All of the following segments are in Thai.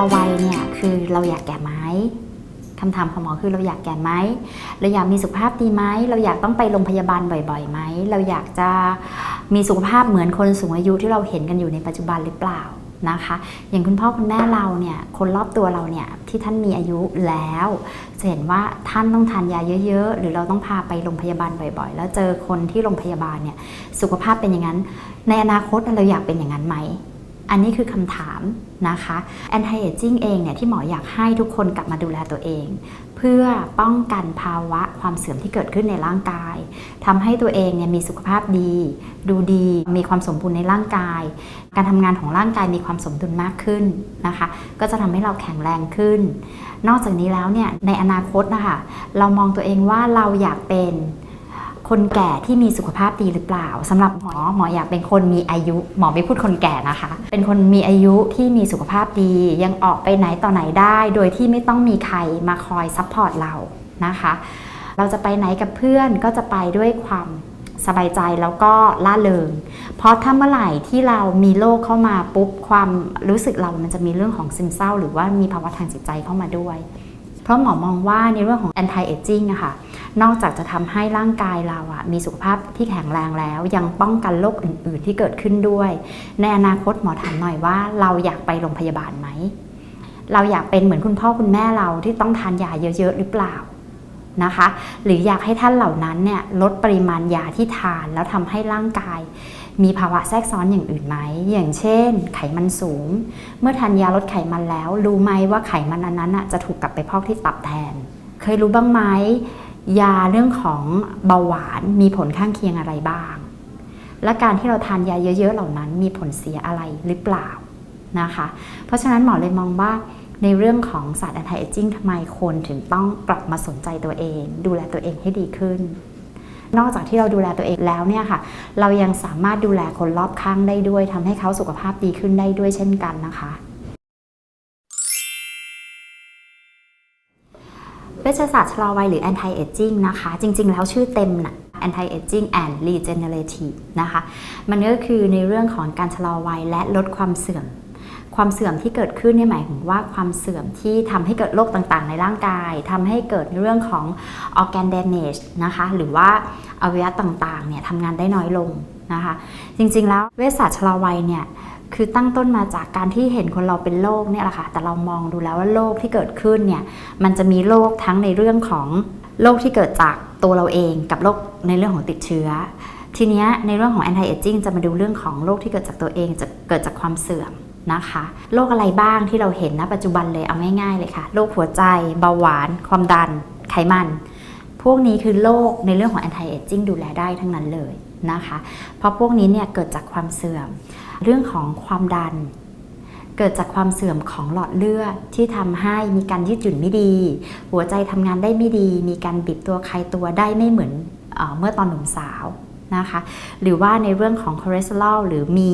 อวัยเนี่ยคือเราอยากแก่ไหมคำถามของหมอคือเราอยากแก่ไหมเราอยากมีสุขภาพดีไหมเราอยากต้องไปโรงพยาบาลบ่อยๆไหมเราอยากจะมีสุขภาพเหมือนคนสูงอายุที่เราเห็นกันอยู่ในปัจจุบันหรือเปล่านะคะ อย่างคุณพ่อคุณแม่เราเนี่ยคนรอบตัวเราเนี่ยที่ท่านมีอายุแล้วจะเห็นว่าท่านต้องทานยาเยอะ ๆ หรือเราต้องพาไปโรงพยาบาลบ่อย ๆ แล้วเจอคนที่โรงพยาบาลเนี่ยสุขภาพเป็นอย่างนั้น ในอนาคตเราอยากเป็นอย่างนั้นไหม อันนี้คือคำถามนะคะ anti aging เองเนี่ยที่หมออยากให้ทุกคนกลับมาดูแลตัวเอง เพื่อป้องกันภาวะความเสื่อมที่เกิดขึ้นในร่างกายทำให้ตัวเองเนี่ยมีสุขภาพดี ดูดี มีความสมบูรณ์ในร่างกาย การทำงานของร่างกายมีความสมดุลมากขึ้นนะคะ ก็จะทำให้เราแข็งแรงขึ้น นอกจากนี้แล้วเนี่ยในอนาคตนะคะเรามองตัวเองว่าเราอยากเป็น คนแก่ที่มีสุขภาพดีหรือเปล่าสำหรับหมอหมออยากเป็นคนมีอายุ หมอไม่พูดคนแก่นะคะ เป็นคนมีอายุที่มีสุขภาพดี ยังออกไปไหนต่อไหนได้ โดยที่ไม่ต้องมีใครมาคอยซัพพอร์ตเรานะคะ เราจะไปไหนกับเพื่อนก็จะไปด้วยความสบายใจแล้วก็ล่าเริง เพราะถ้าเมื่อไหร่ที่เรามีโรคเข้ามาปุ๊บความรู้สึกเรามันจะมีเรื่องของซึมเศร้า หรือว่ามีภาวะทางจิตใจเข้ามาด้วย เพราะหมอมองว่าในเรื่องของ anti aging อะค่ะนอกจากจะทำให้ร่างกายเราอะมีสุขภาพที่แข็งแรงแล้ว ยังป้องกันโรคอื่น ๆ ที่เกิดขึ้นด้วย ในอนาคตหมอถามหน่อยว่าเราอยากไปโรงพยาบาลไหม เราอยากเป็นเหมือนคุณพ่อคุณแม่เราที่ต้องทานยาเยอะ ๆ หรือเปล่านะคะ หรืออยากให้ท่านเหล่านั้นเนี่ยลดปริมาณยาที่ทานแล้วทำให้ร่างกาย มีภาวะแทรกซ้อนอย่างอื่นไหม อย่างเช่น ไขมันสูง เมื่อทานยาลดไขมันแล้ว รู้ไหมว่าไขมันอันนั้นน่ะจะถูกกลับไปพอกที่ตับแทน เคยรู้บ้างไหมยาเรื่องของเบาหวานมีผลข้างเคียงอะไรบ้าง และการที่เราทานยาเยอะๆเหล่านั้นมีผลเสียอะไรหรือเปล่านะคะ เพราะฉะนั้นหมอเลยมองว่าในเรื่องของศาสตร์ anti aging ทำไมคนถึงต้องกลับมาสนใจตัวเอง ดูแลตัวเองให้ดีขึ้น นอกจากที่เราดูแลตัวเองแล้วเนี่ยค่ะ เรายังสามารถดูแลคนรอบข้างได้ด้วยทำให้เขาสุขภาพดีขึ้นได้ด้วยเช่นกันนะคะเวชศาสตร์ชะลอวัยหรือ anti aging นะคะ จริง ๆ แล้วชื่อเต็มนะ anti aging and regenerative นะคะ มันก็คือในเรื่องของการชะลอวัยและลดความเสื่อม ความเสื่อมที่เกิดขึ้นเนี่ยหมายถึงว่าความเสื่อมที่ทำให้เกิดโรคต่างๆ ในร่างกายทำให้เกิดในเรื่องของ organ damage นะคะหรือว่าอวัยวะต่างๆเนี่ยทำงานได้น้อยลงนะคะ จริงๆแล้วเวชศาสตร์ชะลอวัยเนี่ยคือตั้งต้นมาจากการที่เห็นคนเราเป็นโรคเนี่ยแหละค่ะ แต่เรามองดูแล้วว่าโรคที่เกิดขึ้นเนี่ย มันจะมีโรคทั้งในเรื่องของโรคที่เกิดจากตัวเราเอง กับโรคในเรื่องของติดเชื้อ ทีนี้ในเรื่องของ anti aging จะมาดูเรื่องของโรคที่เกิดจากตัวเองจะเกิดจากความเสื่อม นะคะโรคอะไรบ้างที่เราเห็นณปัจจุบันเลยเอาง่ายๆเลยค่ะโรคหัวใจเบาหวาน ความดัน ไขมัน พวกนี้คือโรคในเรื่องของ anti aging ดูแลได้ทั้งนั้นเลยนะคะ เพราะพวกนี้เนี่ยเกิดจากความเสื่อม เรื่องของความดัน เกิดจากความเสื่อมของหลอดเลือดที่ทำให้มีการยืดหยุ่นไม่ดี หัวใจทำงานได้ไม่ดี มีการบีบตัวคลายตัวได้ไม่เหมือนเอเมื่อตอนหนุ่มสาวนะคะ หรือว่าในเรื่องของคอเลสเตอรอลหรือมี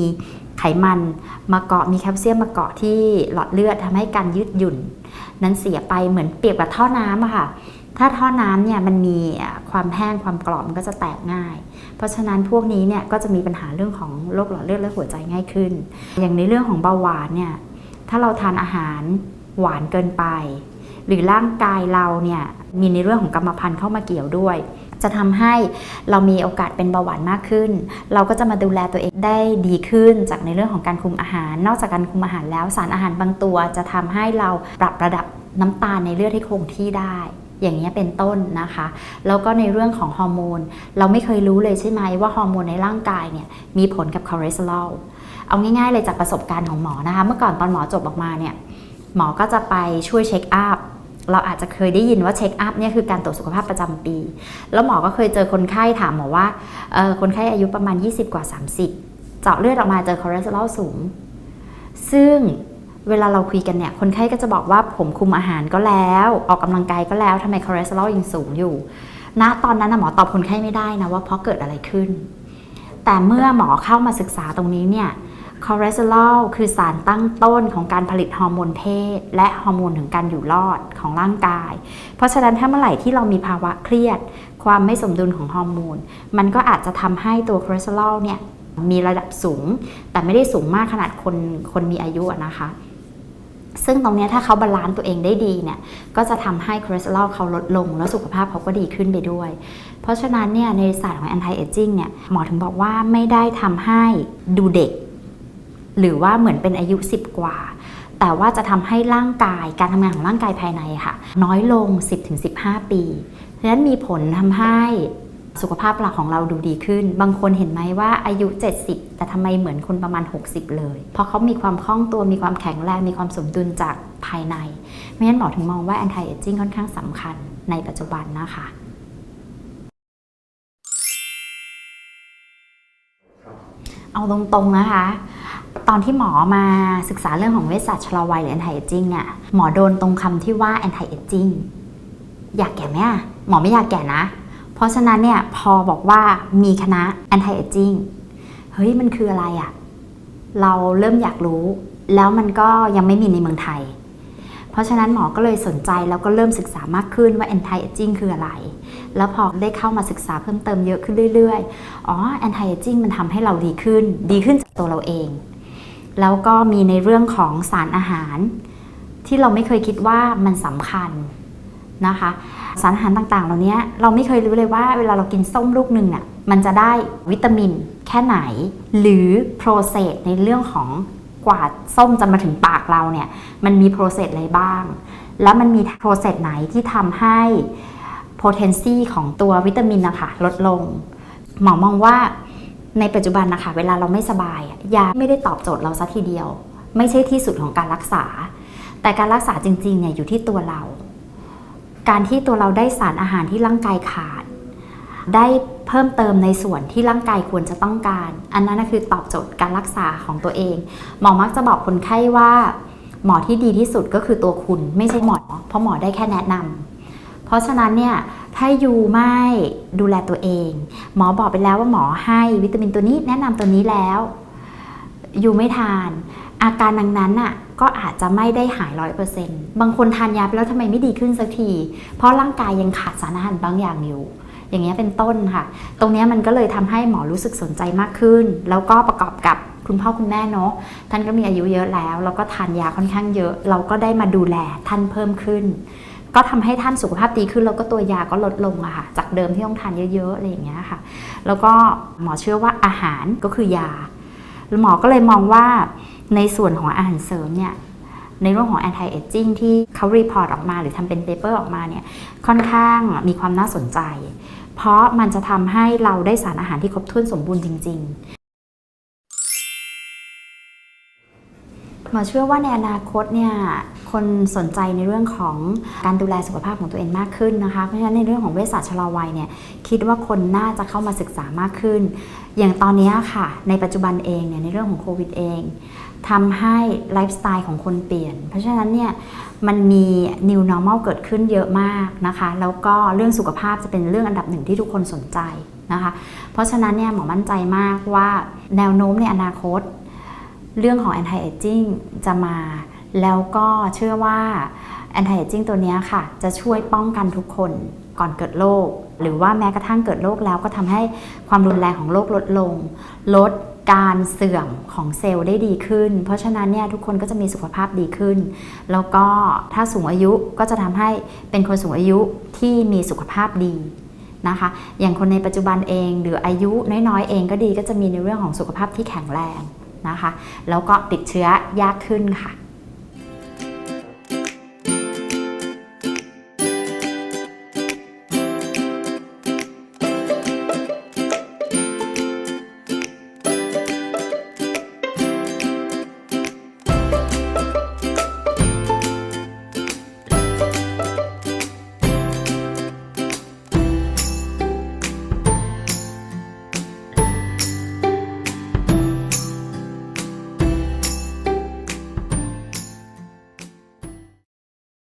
ไขมันมาเกาะมีแคลเซียมมาเกาะที่หลอดเลือดทำให้การยืดหยุ่น นั้นเสียไปเหมือนเปียบกับท่อน้ำอะค่ะ ถ้าท่อน้ำเนี่ยมันมีความแห้งความกรอบมันก็จะแตกง่าย เพราะฉะนั้นพวกนี้เนี่ยก็จะมีปัญหาเรื่องของโรคหลอดเลือดและหัวใจง่ายขึ้น อย่างในเรื่องของเบาหวานเนี่ยถ้าเราทานอาหารหวานเกินไป หรือร่างกายเราเนี่ยมีในเรื่องของกรรมพันธุ์เข้ามาเกี่ยวด้วย จะทำให้เรามีโอกาสเป็นเบาหวานมากขึ้น เราก็จะมาดูแลตัวเองได้ดีขึ้น จากในเรื่องของการคุมอาหาร นอกจากการคุมอาหารแล้วสารอาหารบางตัวจะทำให้เราปรับระดับน้ำตาลในเลือดให้คงที่ได้อย่างนี้เป็นต้นนะคะ แล้วก็ในเรื่องของฮอร์โมน เราไม่เคยรู้เลยใช่ไหมว่าฮอร์โมนในร่างกายเนี่ยมีผลกับคอเลสเตอรอล เอาง่ายๆเลยจากประสบการณ์ของหมอนะคะ เมื่อก่อนตอนหมอจบออกมาเนี่ย หมอก็จะไปช่วยเช็คอัพ เราอาจจะเคยได้ยินว่าเช็คอัพเนี่ยคือการตรวจสุขภาพประจำปี แล้วหมอก็เคยเจอคนไข้ถามหมอว่าคนไข้อายุประมาณ 20 กว่า 30 เจาะเลือดออกมาเจอคอเลสเตอรอลสูง ซึ่งเวลาเราคุยกันเนี่ย คนไข้ก็จะบอกว่าผมคุมอาหารก็แล้ว ออกกำลังกายก็แล้วทำไมคอเลสเตอรอลยังสูงอยู่ณตอนนั้นนะหมอตอบคนไข้ไม่ได้นะว่าเพราะเกิดอะไรขึ้น แต่เมื่อหมอเข้ามาศึกษาตรงนี้เนี่ย คอเลสเตอรอลคือสารตั้งต้นของการผลิตฮอร์โมนเพศ และฮอร์โมนถึงการอยู่รอดของร่างกาย เพราะฉะนั้นถ้าเมื่อไหร่ที่เรามีภาวะเครียด ความไม่สมดุลของฮอร์โมน มันก็อาจจะทำให้ตัวคอเลสเตอรอลเนี่ยมีระดับสูง แต่ไม่ได้สูงมากขนาดคนคนมีอายุนะคะ ซึ่งตรงนี้ถ้าเขาบาลานซ์ตัวเองได้ดีเนี่ย ก็จะทำให้คอเลสเตอรอลเขาลดลง แล้วสุขภาพเขาก็ดีขึ้นไปด้วย เพราะฉะนั้นเนี่ยในศาสตร์ของ anti aging เนี่ยหมอถึงบอกว่าไม่ได้ทำให้ดูเด็ก หรือว่าเหมือนเป็นอายุ 10 กว่า แต่ว่าจะทำให้ร่างกายการทำงานของร่างกายภายในค่ะ น้อยลง 10-15 ปีฉะนั้นมีผลทำให้สุขภาพเราของเราดูดีขึ้น บางคนเห็นไหมว่าอายุ 70 แต่ทำไมเหมือนคนประมาณ 60 เลย เพราะเขามีความคล่องตัว มีความแข็งแรง มีความสมดุลจากภายใน ไม่งั้นหมอถึงมองว่า anti aging ค่อนข้างสำคัญในปัจจุบันนะคะ เอาตรงๆนะคะ ตอนที่หมอมาศึกษาเรื่องของเวชศาสตร์ชะลอวัยหรือ anti aging เนี่ยหมอโดนตรงคำที่ว่า anti aging อยากแก่ไหมอะหมอไม่อยากแก่นะ เพราะฉะนั้นเนี่ยพอบอกว่ามีคณะ anti aging เฮ้ยมันคืออะไรอะเราเริ่มอยากรู้ แล้วมันก็ยังไม่มีในเมืองไทย เพราะฉะนั้นหมอก็เลยสนใจแล้วก็เริ่มศึกษามากขึ้นว่า anti aging คืออะไร แล้วพอได้เข้ามาศึกษาเพิ่มเติมเยอะขึ้นเรื่อยๆ อ๋อ anti aging มันทำให้เราดีขึ้น ดีขึ้นจากตัวเราเอง แล้วก็มีในเรื่องของสารอาหาร ที่เราไม่เคยคิดว่ามันสำคัญนะคะ สารอาหารต่างๆ เหล่านี้เราไม่เคยรู้เลยว่าเวลาเรากินส้มลูกหนึ่งน่ะมันจะได้วิตามินแค่ไหน หรือโปรเซสในเรื่องของกว่าส้มจะมาถึงปากเราเนี่ยมันมีโปรเซสอะไรบ้าง แล้วมันมีโปรเซสไหนที่ทำให้ potency ของตัววิตามินนะคะลดลง หมอมองว่า ในปัจจุบันนะคะ เวลาเราไม่สบายยาไม่ได้ตอบโจทย์เราซะทีเดียว ไม่ใช่ที่สุดของการรักษา แต่การรักษาจริงๆเนี่ยอยู่ที่ตัวเรา การที่ตัวเราได้สารอาหารที่ร่างกายขาด ได้เพิ่มเติมในส่วนที่ร่างกายควรจะต้องการ อันนั้นคือตอบโจทย์การรักษาของตัวเอง หมอมักจะบอกคนไข้ว่า หมอที่ดีที่สุดก็คือตัวคุณ ไม่ใช่หมอเพราะหมอได้แค่แนะนำเพราะฉะนั้นเนี่ย ถ้ายูไม่ดูแลตัวเอง หมอบอกไปแล้วว่าหมอให้วิตามินตัวนี้แนะนำตัวนี้แล้วยูไม่ทาน อาการดังนั้นน่ะก็อาจจะไม่ได้หายร้อยเปอร์เซ็นต์บางคนทานยาไปแล้วทำไมไม่ดีขึ้นสักที เพราะร่างกายยังขาดสารอาหารบางอย่างอยู่ อย่างเงี้ยเป็นต้นค่ะ ตรงเนี้ยมันก็เลยทำให้หมอรู้สึกสนใจมากขึ้น แล้วก็ประกอบกับคุณพ่อคุณแม่เนาะท่านก็มีอายุเยอะแล้ว แล้วก็ทานยาค่อนข้างเยอะ เราก็ได้มาดูแลท่านเพิ่มขึ้น ก็ทำให้ท่านสุขภาพดีขึ้นแล้วก็ตัวยาก็ลดลงอะค่ะจากเดิมที่ต้องทานเยอะๆอะไรอย่างเงี้ยค่ะ แล้วก็หมอเชื่อว่าอาหารก็คือยาหมอก็เลยมองว่าในส่วนของอาหารเสริมเนี่ยในเรื่องของ anti aging ที่เขารีพอร์ตออกมาหรือทำเป็นเปเปอร์ออกมาเนี่ยค่อนข้างมีความน่าสนใจ เพราะมันจะทำให้เราได้สารอาหารที่ครบถ้วนสมบูรณ์จริง ๆ หมอเชื่อว่าในอนาคตเนี่ยคนสนใจในเรื่องของการดูแลสุขภาพของตัวเองมากขึ้นนะคะ เพราะฉะนั้นในเรื่องของเวชศาสตร์ชะลอวัยเนี่ยคิดว่าคนน่าจะเข้ามาศึกษามากขึ้น อย่างตอนนี้ค่ะ ในปัจจุบันเองเนี่ยในเรื่องของโควิดเองทำให้ไลฟ์สไตล์ของคนเปลี่ยน เพราะฉะนั้นเนี่ยมันมี new normal เกิดขึ้นเยอะมากนะคะ แล้วก็เรื่องสุขภาพจะเป็นเรื่องอันดับหนึ่งที่ทุกคนสนใจนะคะ เพราะฉะนั้นเนี่ยหมอมั่นใจมากว่าแนวโน้มในอนาคต เรื่องของ anti aging จะมา แล้วก็เชื่อว่า anti aging ตัวนี้ค่ะ จะช่วยป้องกันทุกคนก่อนเกิดโรคหรือว่าแม้กระทั่งเกิดโรคแล้วก็ทำให้ความรุนแรงของโรคลดลง ลดการเสื่อมของเซลล์ได้ดีขึ้น เพราะฉะนั้นเนี่ยทุกคนก็จะมีสุขภาพดีขึ้น แล้วก็ถ้าสูงอายุก็จะทำให้เป็นคนสูงอายุที่มีสุขภาพดีนะคะ อย่างคนในปัจจุบันเองหรืออายุน้อยๆเองก็ดีก็จะมีในเรื่องของสุขภาพที่แข็งแรง นะคะ แล้วก็ติดเชื้อยากขึ้นค่ะ